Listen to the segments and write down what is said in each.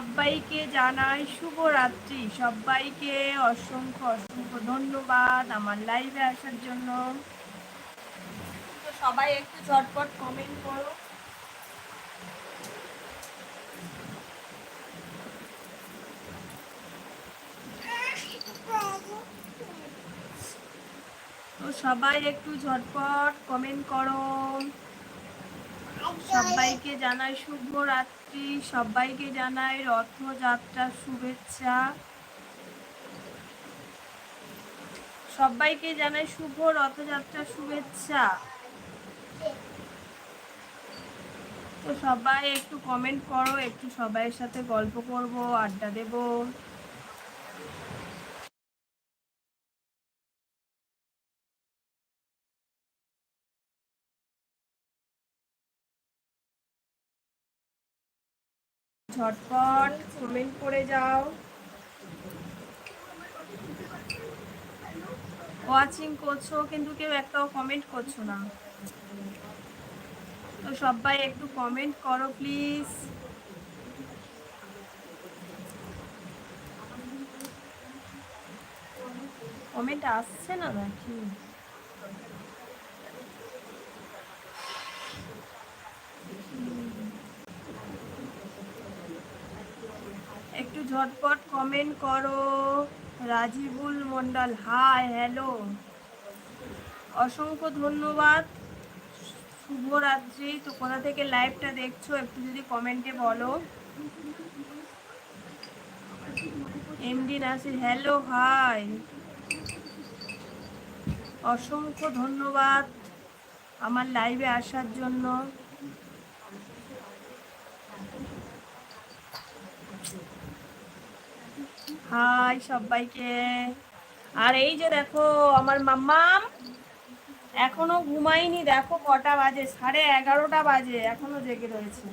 সবাইকে জানাই শুভরাত্রি। সবাইকে অসংখ্য অসংখ্য ধন্যবাদ আমার লাইভে আসার জন্য। সবাই একটু ঝটপট কমেন্ট করো। তো সবাই একটু ঝটপট কমেন্ট করো। সবাইকে জানাই শুভ রাত্রি সবাইকে জানাই রথযাত্রার শুভেচ্ছা। সবাইকে জানাই শুভ রথযাত্রার শুভেচ্ছা। তো সবাই একটু কমেন্ট করো, একটু সবাইয়ের সাথে গল্প করব, আড্ডা দেবো। ঝটপট কমেন্ট করে যাও। ওয়াচিং করছ, কিন্তু কেউ একটাও কমেন্ট করছ না। তো সবাই একটু কমেন্ট করো প্লিজ কমেন্ট আসছে না নাকি? একটু ঝটপট কমেন্ট করো। রাজিবুল মন্ডল হাই হ্যালো অসংখ্য ধন্যবাদ। শুভরাত্রি। তো কোথা থেকে লাইভটা দেখছ একটু যদি কমেন্টে বলো। এমডি নাসির হ্যালো হাই অসংখ্য ধন্যবাদ আমার লাইভে আসার জন্য। হাই সবাইকে। আর এই যে দেখো, আমার মাম্মাম এখনও ঘুমাইনি দেখো কটা বাজে, সাড়ে এগারোটা বাজে, এখনও জেগে রয়েছে।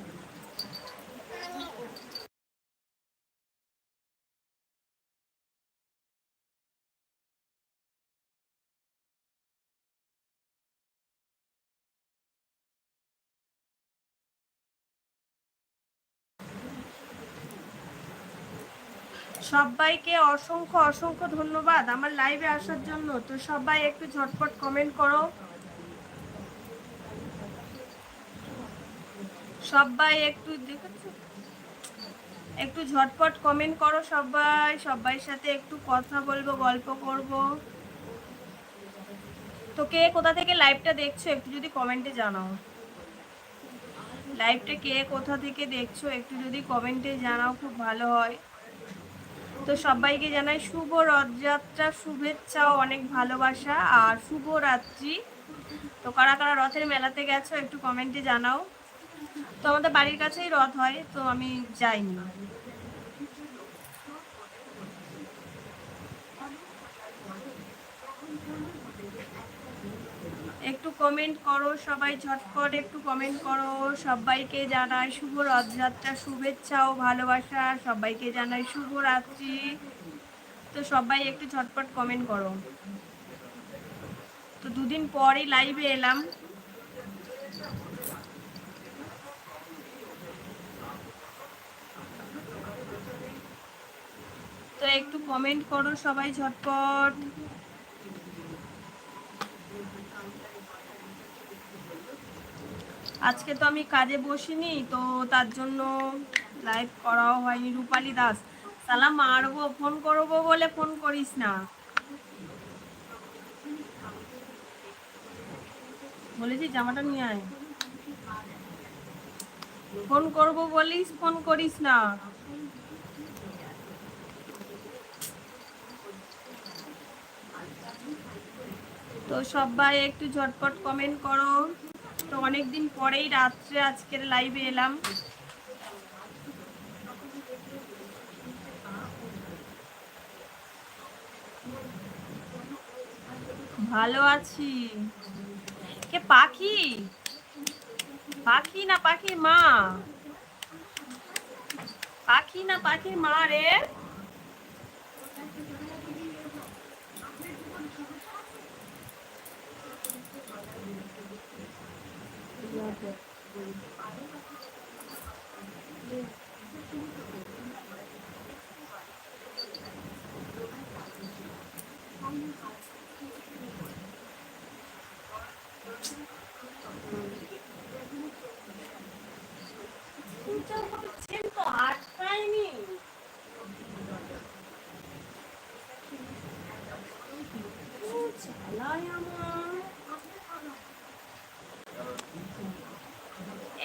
সবাইকে অসংখ্য অসংখ্য ধন্যবাদ আমার লাইভে আসার জন্য। তো সবাই একটু ঝটপট কমেন্ট করো। সবাই একটু একটু ঝটপট কমেন্ট করো সবাই। সবাই সাথে একটু কথা বলব, গল্প করব। তো কে কোথা থেকে লাইভটা দেখছ? একটু যদি কমেন্টে জানাও। লাইভটা কে কোথা থেকে দেখছ? একটু যদি কমেন্টে জানাও, খুব ভালো হয়। তো সবাইকে জানাই শুভ রথযাত্রা, শুভেচ্ছা অনেক ভালোবাসা আর শুভ রাত্রি তো কারা কারা রথের মেলাতে গেছো একটু কমেন্টে জানাও। তো আমাদের বাড়ির কাছেই রথ হয়, তো আমি যাইনি। একটু কমেন্ট করো, সবাই ঝটপট একটু কমেন্ট করো। সবাইকে জানাই শুভ রথযাত্রা, শুভেচ্ছা ও ভালোবাসা। সবাইকে জানাই শুভ রাত্রি তো সবাই একটু ঝটপট কমেন্ট করো। তো দুদিন পরই লাইভে এলাম। তো একটু কমেন্ট করো সবাই ঝটপট। আজকে তো আমি কাজে বসিনি, তো তার জন্য লাইভ করাও হয়নি রূপালী দাস। সালাম, মারবো ফোন করব বলে ফোন করিস না। বলেছি জামাটা নিয়ে আয়। ফোন করব বলিস ফোন করিস না। তো সবাই একটু ঝটপট কমেন্ট করো। অনেকদিন পরেই রাত্রে আজকের লাইভে এলাম। ভালো আছি। কে, পাখি? পাখি না পাখির মা? পাখি না পাখির মা রে।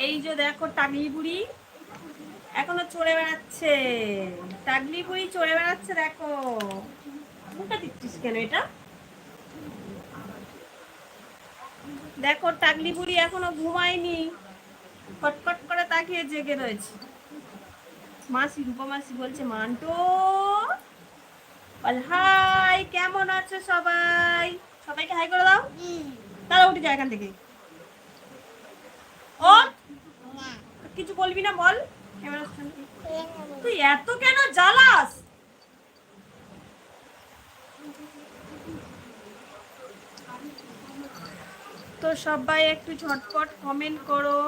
এই যে দেখো টাগলি বুড়ি, এখনও চড়ে বেড়াচ্ছে। টাগলি বুড়ি চড়ে বেড়াচ্ছে, দেখো। মুখটা দিচ্ছিস কেন এটা? দেখো, টাগলি বুড়ি এখনও ঘুমায়নি। কটকট তাকিয়ে জেগে রয়েছে। মাসি রূপা বলছে, মান্টো, বল, হাই, কেমন আছো সবাই? সবাইকে হাই করে দাও। তারা উঠে যায় এখান থেকে। ও কিছু বলবি না, বল। তুই এত কেন জ্বালাস? তো সবাই একটু ঝটপট কমেন্ট করো।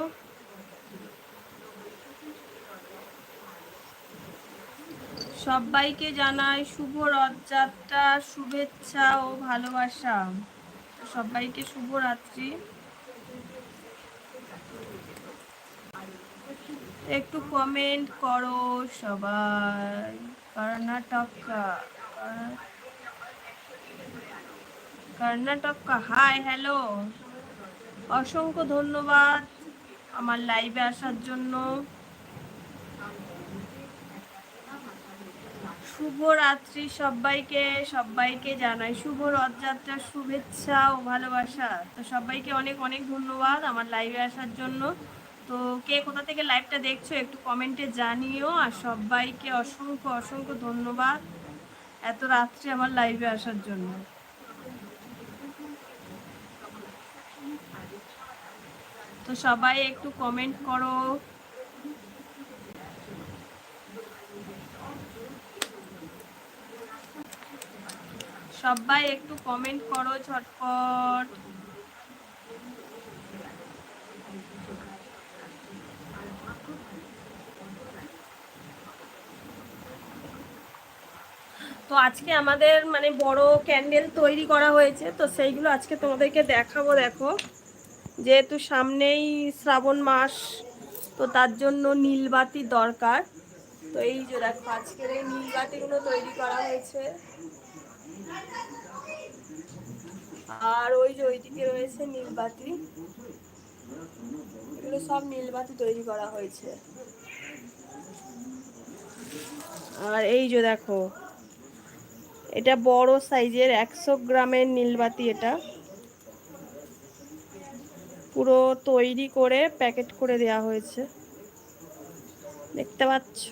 সবাইকে জানাই শুভ রথযাত্রা, শুভেচ্ছা ও ভালোবাসা। সবাইকে শুভ রাত্রি। একটু কমেন্ট করো সবাই। কর্ণাটকা। কর্ণাটকা হাই হ্যালো অসংখ্য ধন্যবাদ আমার লাইভে আসার জন্য। শুভ রাত্রি সবাইকে সবাইকে জানাই শুভ রথযাত্রার শুভেচ্ছা ও ভালোবাসা। তো সবাইকে অনেক অনেক ধন্যবাদ আমার লাইভে আসার জন্য। তো কে কোথা থেকে লাইভটা দেখছ একটু কমেন্টে জানিও। আর সবাইকে অসংখ্য অসংখ্য ধন্যবাদ এত রাত্রে আমার লাইভে আসার জন্য। তো সবাই একটু কমেন্ট করো। সবাই একটু কমেন্ট করো ঝটপট। তো আজকে আমাদের মানে বড় ক্যান্ডেল তৈরি করা হয়েছে, তো সেইগুলো আজকে তোমাদেরকে দেখাবো, দেখো। যেহেতু সামনেই শ্রাবণ মাস, তো তার জন্য নীলবাতি দরকার। তো এই যে দেখো, আজকের এই নীলবাতিগুলো তৈরি করা হয়েছে। আর ওই যে ওইদিকে রয়েছে নীলবাতি এগুলো সব নীলবাতি তৈরি করা হয়েছে। আর এই যে দেখো, এটা বড় সাইজের একশো গ্রামের নীলবাতি এটা। পুরো তৈরি করে প্যাকেট করে দেয়া হয়েছে। দেখতে পাচ্ছ?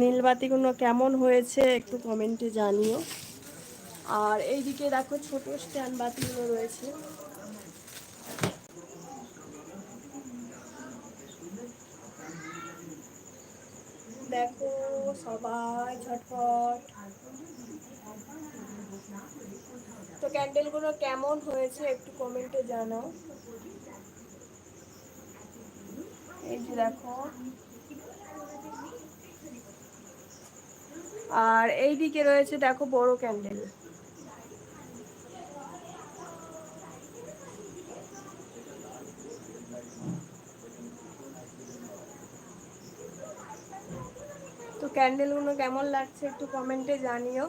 নীলবাতিগুলো কেমন হয়েছে একটু কমেন্টে জানিও। আর এইদিকে দেখো ছোট স্ট্যান্ড বাতিগুলো রয়েছে। দেখো সবাই ঝটপট। তো ক্যান্ডেলগুলো কেমন হয়েছে একটু কমেন্টে জানাও। এই যে দেখো। আর এই দিকে রয়েছে দেখো বড় ক্যান্ডেল তো ক্যান্ডেলগুলো কেমন লাগছে একটু কমেন্টে জানিও।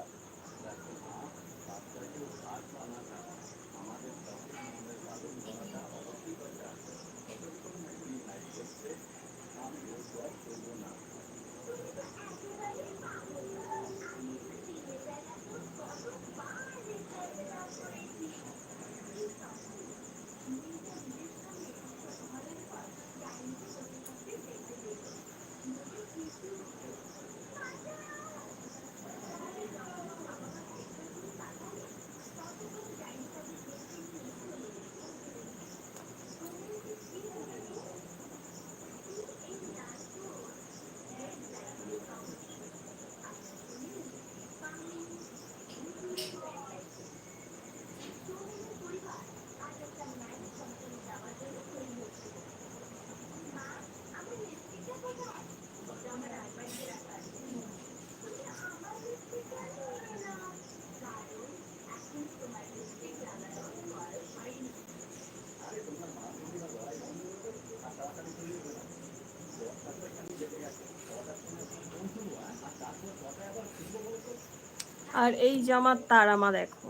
আর এই জামার তারামা দেখো।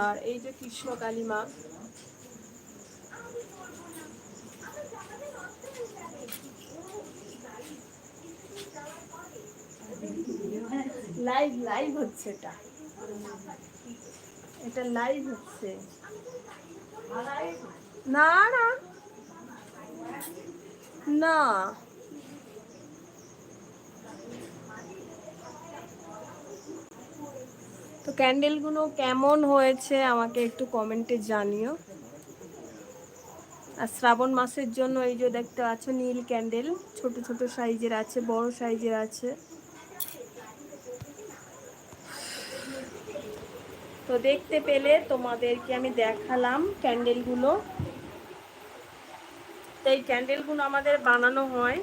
আর এই যে কৃষ্ণ কালিমা। লাইভ লাইভ হচ্ছে এটা। এটা লাইভ হচ্ছে। না না। না তো ক্যান্ডেলগুলো কেমন হয়েছে আমাকে একটু কমেন্টে জানিও। আর শ্রাবণ মাসের জন্য এই যে দেখতে পাচ্ছ নীল ক্যান্ডেল ছোট ছোট সাইজের আছে, বড় সাইজের আছে। তো দেখতে পেলে তোমাদেরকে আমি দেখালাম ক্যান্ডেলগুলো তো এই ক্যান্ডেলগুলো আমাদের বানানো হয়।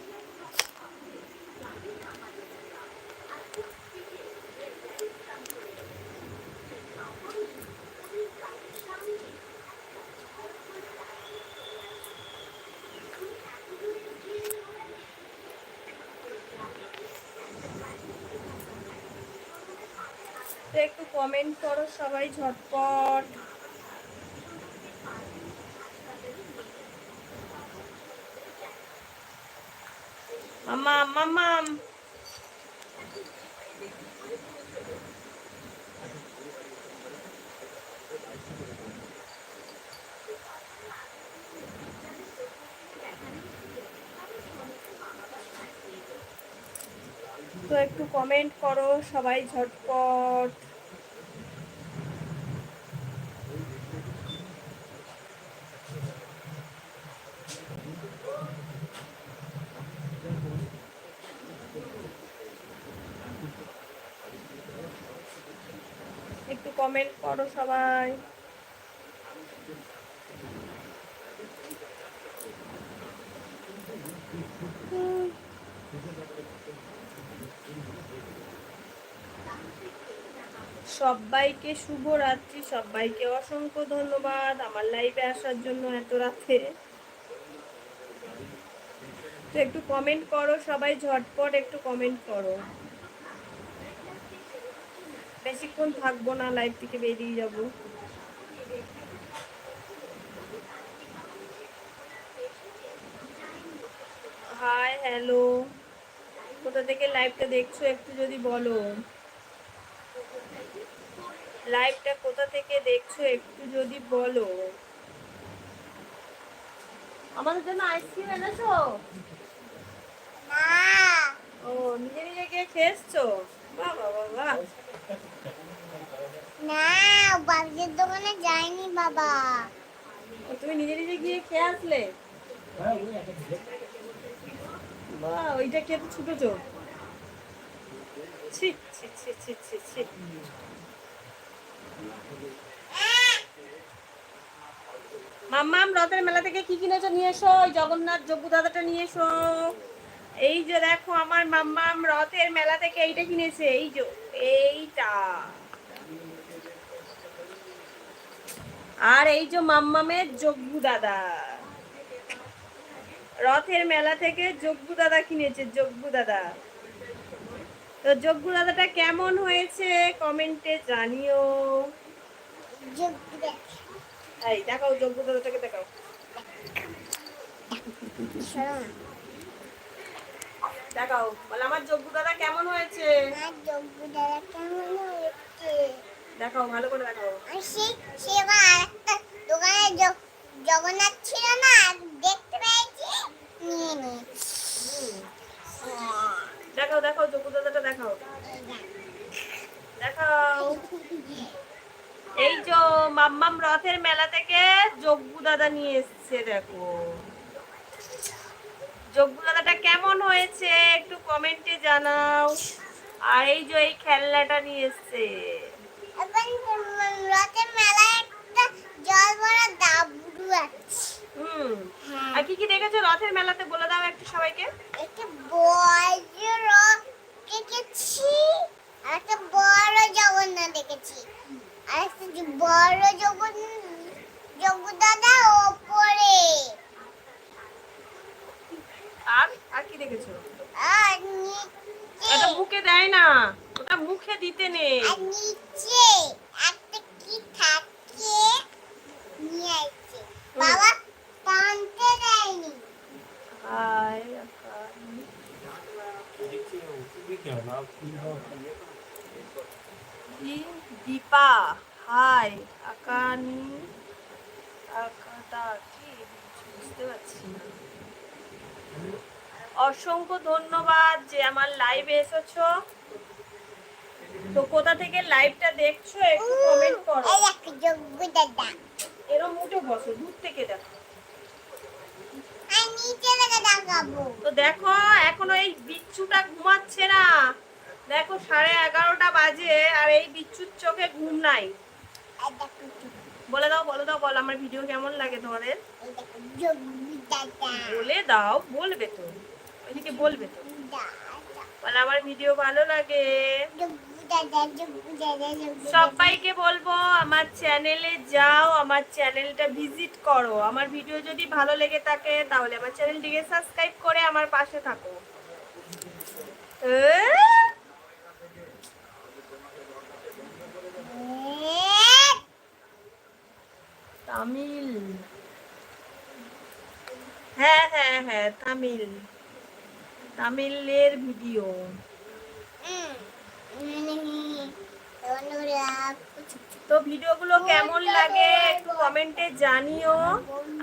একটু কমেন্ট করো সবাই ঝটপট। মামা মামাম তো একটু কমেন্ট করো সবাই ঝটপট। একটু কমেন্ট করো সবাই। সবাইকে শুভ রাত্রি সবাইকে অসংখ্য ধন্যবাদ আমার লাইভে আসার জন্য এত রাতে তো একটু কমেন্ট করো, সবাই ঝটপট একটু কমেন্ট করো বেশিক্ষণ থাকব না লাইভ থেকে বেরিয়ে যাব। হাই হ্যালো কোথা থেকে লাইভটা দেখছ একটু যদি বলো? লাইভটা কোথা থেকে দেখছ একটু যদি বলো? আমাদের জন্য আইসক্রিম এনেছো? ও নিজে নিজে গিয়ে খেয়েছো বাহ বাহ। না বাবুদের দোকানে যায়নি বাবা। তুমি নিজে নিজে গিয়ে খেয়ে আসলে? বাহ ওইটা খেতে ছুটেছো ছি ছি ছি ছি ছি ছি। মাম্মাম রথের মেলা থেকে কি কিনেছো নিয়ে এসো? ওই জগন্নাথ যোগ্য দাদাটা নিয়ে এসো। এই যে দেখো আমার মাম্মাম রথের মেলা থেকে এইটা কিনেছে, এই যে, এইটা। আর এই যে মাম্মামের যজ্ঞু দাদা। রথের মেলা থেকে যজ্ঞু দাদা কিনেছে যজ্ঞু দাদা। তো যজ্ঞু দাদাটা কেমন হয়েছে কমেন্টে জানিও। এই দেখাও যজ্ঞ দাদাটাকে দেখাও। দেখাও বলে আমার যজ্ঞ দাদা কেমন হয়েছে? যোগ্য দাদা কেমন হয়েছে? দেখাও ভালো করে দেখাও। সেবার দোকানে জগন্নাথ ছিল না দেখতে পেয়েছি নিয়ে নিয়েছি। দেখাও দেখাও যজ্ঞ দাদাটা দেখাও। দেখাও। এই যে মাম্মাম রথের মেলা থেকে যজ্ঞু দাদা নিয়ে এসছে দেখো। দাদাটা কেমন হয়েছে একটু কমেন্টে জানাও। আর এই যে এই খেলনাটা নিয়ে এসছে। রথের মেলায় একটা জল ভরা হুম। হ্যাঁ। আর কি কি দেখেছ রথের মেলাতে? বলে দাও একটু সবাইকে একটা বড় রথ দেখেছি আর একটা বড় জগন্নাথ দেখেছি আর একটা যে বড় জগন্নাথ জগদাদা ওপরে নিয়েছো আর নিচে ওটা মুখে দেয় না ওটা মুখে দিতে নেই আর নিচে একটা কি থাকে নিয়ে আসছে বাবা টানতে দেয়নি হাই আকানি কি দীপা হাই আকানি আকাটা কি বুঝতে পারছি না অসংখ্য ধন্যবাদ যে আমার লাইভে এসেছ। তো কোথা থেকে লাইভটা দেখছ একটু কমেন্ট করো। এরম উঠে বসো দূর থেকে দেখো। তো দেখো এখনও এই বিচ্ছুটা ঘুমাচ্ছে না। দেখো সাড়ে এগারোটা বাজে আর এই বিচ্ছুর চোখে ঘুম নাই। বলে দাও বলে দাও বল আমার ভিডিও কেমন লাগে তোমাদের? বলে দাও বলবে তো। ওইদিকে বলবে আমার ভিডিও ভালো লাগে। সবাইকে বলব, আমার চ্যানেলে যাও, আমার চ্যানেলটা ভিজিট করো। আমার ভিডিও যদি ভালো লেগে থাকে, তাহলে আমার চ্যানেলটিকে সাবস্ক্রাইব করে আমার পাশে থাকো। তামিল। হ্যাঁ হ্যাঁ হ্যাঁ তামিল। তামিলের ভিডিও। তো ভিডিওগুলো কেমন লাগে একটু কমেন্টে জানিও।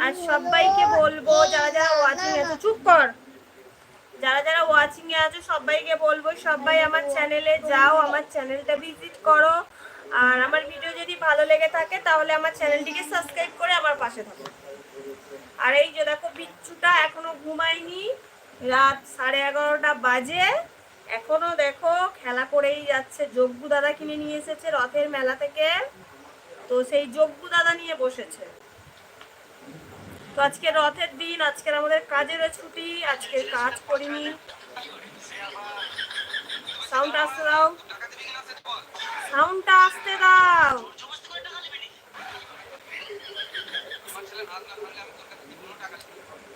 আর সবাইকে বলব যারা যারা ওয়াচিং আছে চুপ কর। যারা যারা ওয়াচিং এ আছো সবাইকে বলব সবাই আমার চ্যানেলে যাও আমার চ্যানেলটা ভিজিট করো। আর আমার ভিডিও যদি ভালো লেগে থাকে তাহলে আমার চ্যানেলটিকে সাবস্ক্রাইব করে আমার পাশে থাকো। আর এই যে দেখো বিচ্ছুটা এখনও ঘুমায়নি। রাত সাড়ে এগারোটা বাজে। এখনও দেখো খেলা করেই যাচ্ছে। যজ্ঞ দাদা কিনে নিয়ে এসেছে রথের মেলা থেকে। তো সেই যজ্ঞ দাদা নিয়ে বসেছে। তো আজকে রথের দিন, আজকের আমাদের কাজেরও ছুটি আজকে কাজ করিনি। সাউন্ড আসতে দাও। সাউন্ডটা আসতে দাও।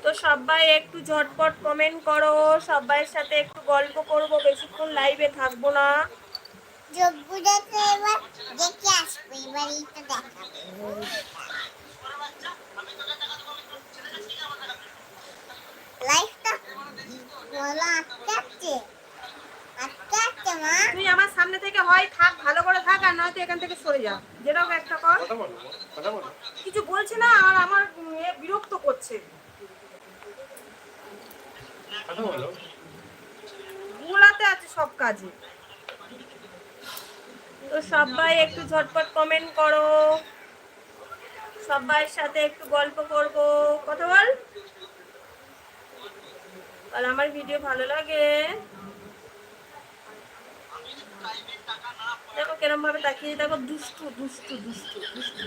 তো সবাই একটু ঝটপট কমেন্ট করো সবাইয়ের সাথে একটু গল্প করব বেশিক্ষণ লাইভে থাকব না। তুই আমার সামনে থেকে হয় থাক ভালো করে থাক আর নয়তো এখান থেকে সরে যা। যেটাও একটা কর। কথা বলো কথা বলো। কিছু বলছে না আর আমার বিরক্ত করছে। গোলাতে আছে সব কাজে তো সবাই একটু ঝটপট কমেন্ট করো। সবাইয়ের সাথে একটু গল্প করব। কথা বল। আর আমার ভিডিও ভালো লাগে। দেখো কেরম ভাবে তাকিয়ে দেখো দুষ্টু দুষ্টু দুষ্টু দুষ্টু।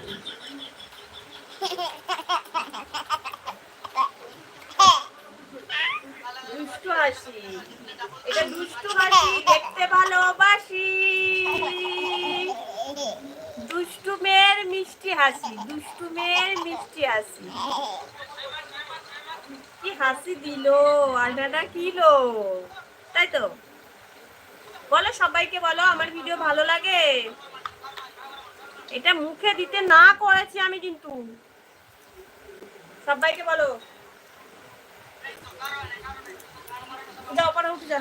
দুষ্টু হাসি। এটা দুষ্টু হাসি, দেখতে ভালোবাসি। দুষ্টু মেয়ের মিষ্টি হাসি, দুষ্টু মেয়ের মিষ্টি হাসি। কি হাসি দিল আড্ডাটা কিলো? তাই তো? বলো সবাইকে, বলো, আমার ভিডিও ভালো লাগে? এটা মুখে দিতে না করেছি আমি কিন্তু। সবাইকে বলো। যা ওপরে উঠে যা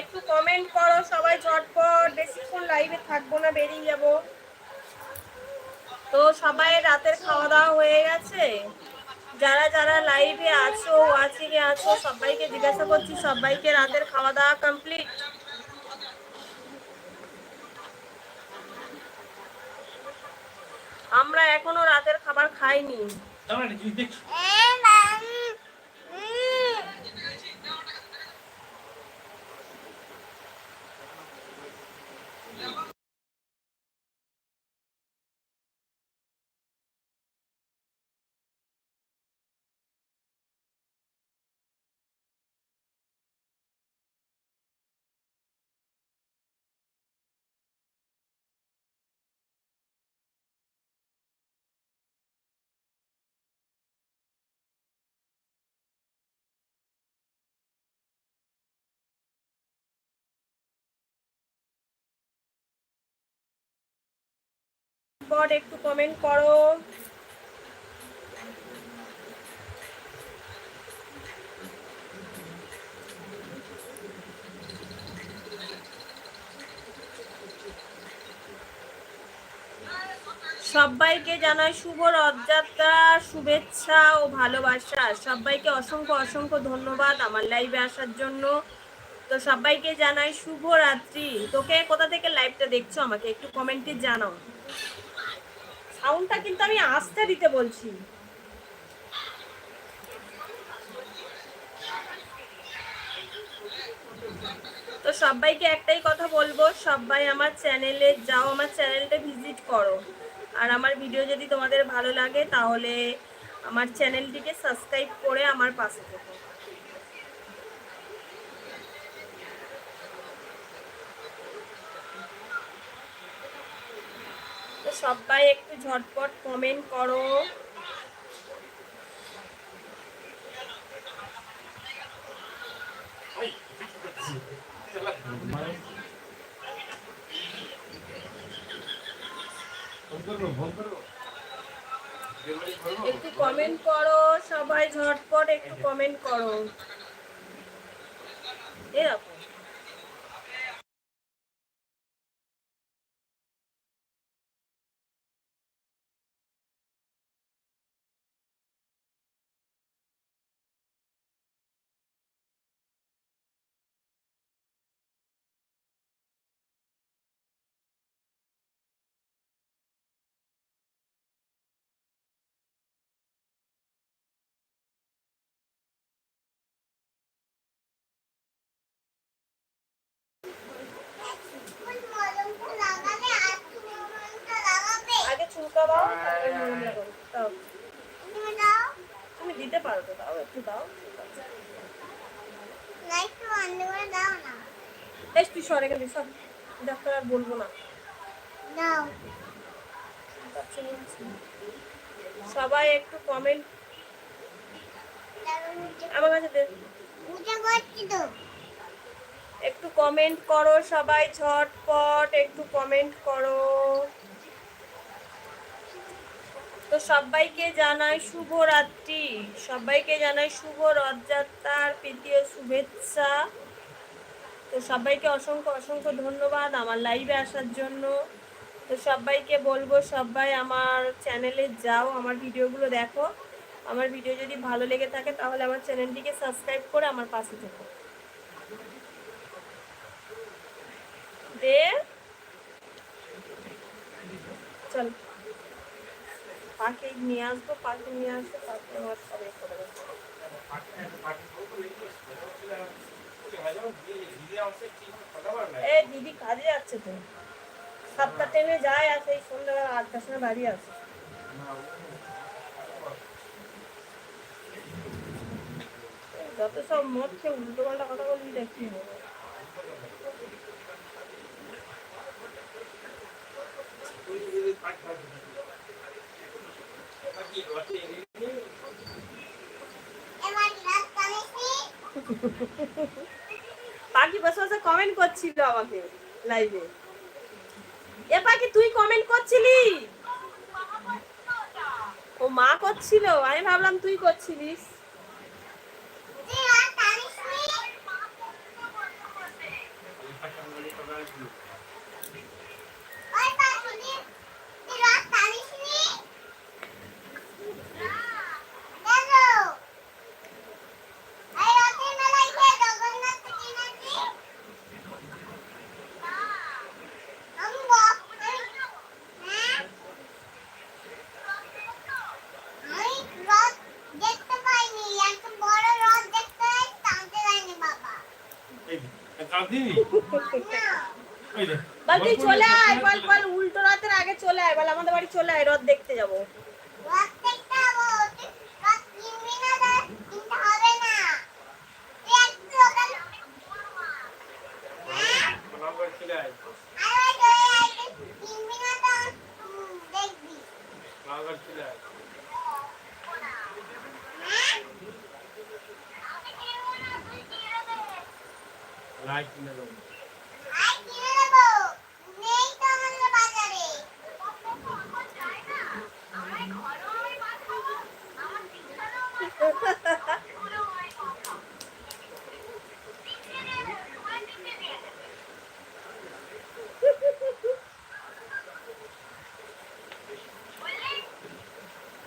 একটু কমেন্ট করো সবাই ঝটপট। বেশিক্ষণ লাইভে থাকব না, বেরিয়ে যাব। তো সবাই রাতের খাওয়া দাওয়া হয়ে গেছে? যারা যারা লাইভে আছো ওয়াচিং এ আছো, সবাইকে জিজ্ঞাসা করছি, সবাইকে রাতের খাওয়া দাওয়া কমপ্লিট আমরা এখনও রাতের খাবার খাইনি। ঝটপট একটু কমেন্ট করো। সবাইকে জানাই শুভ রথযাত্রা, শুভেচ্ছা ও ভালোবাসা। সবাইকে অসংখ্য অসংখ্য ধন্যবাদ আমার লাইভে আসার জন্য। তো সবাইকে জানাই শুভ রাত্রি তোকে কোথা থেকে লাইভটা দেখছ? আমাকে একটু কমেন্টে জানাও। সাউন্ডটা কিন্তু আমি আস্তে দিতে বলছি। তো সবাইকে একটাই কথা বলব, সবাই আমার চ্যানেলে যাও, আমার চ্যানেলটা ভিজিট করো। আর আমার ভিডিও যদি তোমাদের ভালো লাগে, তাহলে আমার চ্যানেলটিকে সাবস্ক্রাইব করে আমার পাশে থেকো। সবাই একটু ঝটপট কমেন্ট করো। একটু কমেন্ট করো সবাই ঝটপট একটু কমেন্ট করো। এরকম। আগে চুলকাবাও তারপরে মলম লাগাবো। দাও। তুমি দিতে পারো তো, দাও একটু, দাও। করে দাও বেশ, তুই সরে গেলি সব ডাক্তার আর বলব না। দাও সবাই একটু কমেন্ট আমার কাছে দে। একটু কমেন্ট করো সবাই, ঝটপট একটু কমেন্ট করো। তো সবাইকে জানাই শুভ রাত্রি সবাইকে জানাই শুভ রথযাত্রার প্রীতীয় শুভেচ্ছা। তো সবাইকে অসংখ্য অসংখ্য ধন্যবাদ আমার লাইভে আসার জন্য। তো সবাইকে বলব, সবাই আমার চ্যানেলে যাও, আমার ভিডিওগুলো দেখো। আমার ভিডিও যদি ভালো লেগে থাকে তাহলে আমার চ্যানেলটিকে সাবস্ক্রাইব করে আমার পাশে থেকো। দে চল। পাখি নিয়ে আসব পাখি নিয়ে আসব পাখি আমার সবাই করে দেবো এ দিদি কাজে যাচ্ছে তো। সাতটা ট্রেনে যায় আর সেই সন্ধ্যাবেলা আটটার সময় বাড়ি আসে। যত সব মদ খেয়ে উল্টো পাল্টা কথা বলবি দেখি। হবে নেছি পাখি বসে বসে কমেন্ট করছিল আমাকে লাইভে এ। পাখি, তুই কমেন্ট করছিলি? ও মা করছিল, আমি ভাবলাম তুই করছিলিস। তুই রাস্তা নিসনি ওই পাখি তুই রাস্তা নিসনি দেখো এই রাতের বেলায় কে জগন্নাথ কিনেছি আমি বক হ্যাঁ আমি রথ দেখতে পাইনি এত বড় রথ দেখতে পাই টানতে যায়নি বাবা কাঁদিনি না ওই যে বল তুই চলে আয় বল। বল উল্টো রাতের আগে চলে আয় বল আমাদের বাড়ি চলে আয় রথ দেখতে যাব রথ দেখতে যাব তুই রথ কিনবি না রে? কিনতে হবে না তুই একটু ওখানে হ্যাঁ নাম্বার চলে আয় আরে চলে আয় তুই কিনবি না তো উম, দেখবি নাম্বার চলে আয় হ্যাঁ লাইট কিনে দেবো আয় কিনে দেবো নেই তো আমাদের বাজারে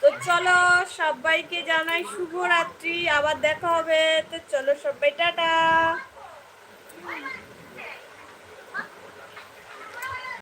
তো চলো সবাইকে জানাই শুভরাত্রি আবার দেখা হবে। তো চলো সবাই টাটা।